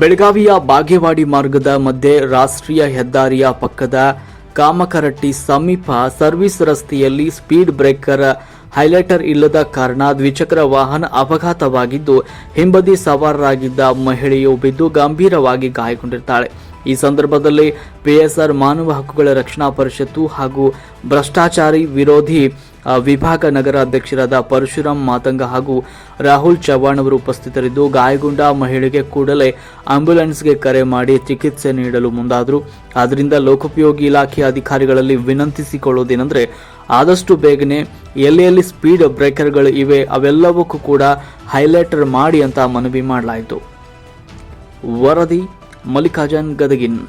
ಬೆಳಗಾವಿಯ ಬಾಗೇವಾಡಿ ಮಾರ್ಗದ ಮಧ್ಯೆ ರಾಷ್ಟ್ರೀಯ ಹೆದ್ದಾರಿಯ ಪಕ್ಕದ ಕಾಮಕರಟ್ಟಿ ಸಮೀಪ ಸರ್ವಿಸ್ ರಸ್ತೆಯಲ್ಲಿ ಸ್ಪೀಡ್ ಬ್ರೇಕರ್ ಹೈಲೈಟರ್ ಇಲ್ಲದ ಕಾರಣ ದ್ವಿಚಕ್ರ ವಾಹನ ಅಪಘಾತವಾಗಿದ್ದು, ಹಿಂಬದಿ ಸವಾರರಾಗಿದ್ದ ಮಹಿಳೆಯು ಬಿದ್ದು ಗಂಭೀರವಾಗಿ ಗಾಯಗೊಂಡಿರ್ತಾಳೆ. ಈ ಸಂದರ್ಭದಲ್ಲಿ ಪಿಎಸ್ಆರ್ ಮಾನವ ಹಕ್ಕುಗಳ ರಕ್ಷಣಾ ಪರಿಷತ್ತು ಹಾಗೂ ಭ್ರಷ್ಟಾಚಾರಿ ವಿರೋಧಿ ವಿಭಾಗ ನಗರ ಅಧ್ಯಕ್ಷರಾದ ಪರಶುರಾಮ್ ಮಾತಂಗ ಹಾಗೂ ರಾಹುಲ್ ಚವ್ಹಾಣ್ ಅವರು ಉಪಸ್ಥಿತರಿದ್ದು, ಗಾಯಗೊಂಡ ಮಹಿಳೆಗೆ ಕೂಡಲೇ ಆಂಬ್ಯುಲೆನ್ಸ್ಗೆ ಕರೆ ಮಾಡಿ ಚಿಕಿತ್ಸೆ ನೀಡಲು ಮುಂದಾದರು. ಆದ್ದರಿಂದ ಲೋಕೋಪಯೋಗಿ ಇಲಾಖೆ ಅಧಿಕಾರಿಗಳಲ್ಲಿ ವಿನಂತಿಸಿಕೊಳ್ಳುವುದೇನೆಂದರೆ ಆದಷ್ಟು ಬೇಗನೆ ಎಲ್ಲೆಲ್ಲಿ ಸ್ಪೀಡ್ ಬ್ರೇಕರ್ಗಳು ಇವೆ, ಅವೆಲ್ಲವಕ್ಕೂ ಕೂಡ ಹೈಲೈಟರ್ ಮಾಡಿ ಅಂತ ಮನವಿ ಮಾಡಲಾಯಿತು. ವರದಿ ಮಲ್ಲಿಕಾರ್ಜುನ್ ಗದಗಿನ್.